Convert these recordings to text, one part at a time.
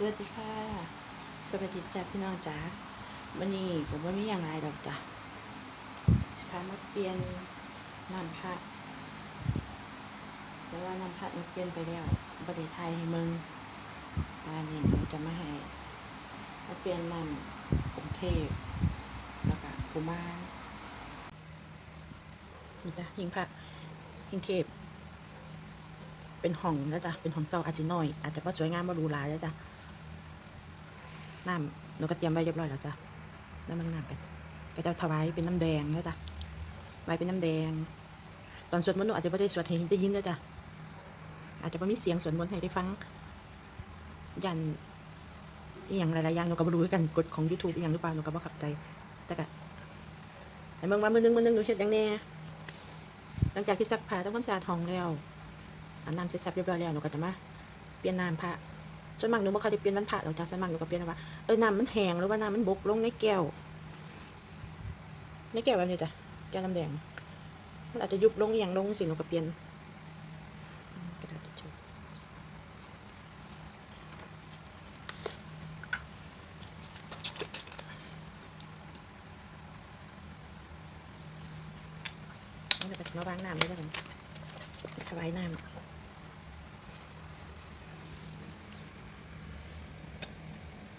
สวัสดีค่ะสวัสดีจ้าพี่น้องจ๋าวันนี้ผมว่ามีอย่างไรดอกจ้ะจะพามาเปลี่ยนน้ำพระแต่ว่าน้ำพระมันเปลี่ยนไปแล้วบริไทยให้มึงอันนี้หนูจะมาให้มาเปลี่ยนน้ำกรุงเทพแล้วก็กุมารนี่จ้ะยิงพระยิงเทพเป็นห้องนะจ๊ะเป็นห้องเจ้าอาจจะน้อย อาจจะว่าสวยงามว่าหรูหรานะจ๊ะ น้ำหนูก็เตรียมไว้เรียบร้อยแล้วจ้ะน้ำมันน้ำกันก็จะถวายเป็นน้ำแดงนะจ๊ะไว้เป็นน้ำแดง ตอนสวดมนต์หนูอาจจะไม่ได้สวดให้ได้ยินนะจ๊ะอาจจะไม่มีเสียงสวดมนต์ให้ได้ฟัง ยันอย่างหลายๆอย่างหนูก็ไม่รู้กันกฎของ YouTube อย่างหรือเปล่าหนูก็บ่ขับใจ แต่ก็ไอ้เมืองว่ามือนึงมือนึงหนูเฮ็ดอย่างแน่หลังจากที่ซักผ้าทำความสะอาดห้องแล้วอาบน้ำเสร็จสับเรียบร้อยแล้วหนูก็จะมาเปลี่ยนน้ำพระ ส่วนมากหนูไม่ค่อยได้เปลี่ยนวันพระหรอกจ้ะส่วนมากหนูก็เปลี่ยนว่าเออน้ำมันแห้งหรือว่าน้ำมันบกลงในแก้วในแก้วแบบนี้จ้ะแก้วน้ำแดงมันอาจจะยุบลงอย่างลงสิหนูก็เปลี่ยนกระดาษทิชชู่เอาเดี๋ยวก็จะมาวางน้ำด้วยกันถวายน้ำ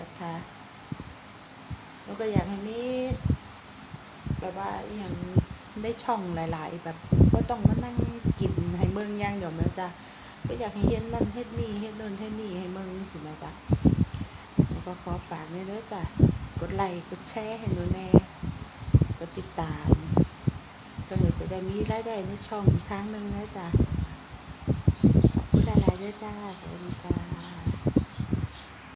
รัทธาแล้วก็อยากให้มีแบบว่าอย่าง ได้ช่องหลาย ๆ แบบก็ต้องมานั่งกินให้เมืองย่างเดี๋ยวแม่จ้ะก็อยากให้เฮ็ดนั่นเฮ็ดนี่เฮ็ดโน่นเฮ็ดนี่ให้เมืองสิแม่จ้ะแล้วก็ขอฝากไว้เด้อจ้ะกดไลค์กดแชร์ให้หนูแน่กดติดตามเพื่อหนูจะได้มีรายได้ในช่องอีกครั้งหนึ่งนะจ้ะขอบคุณหลายๆเด้อจ้าสวัสดีจ้า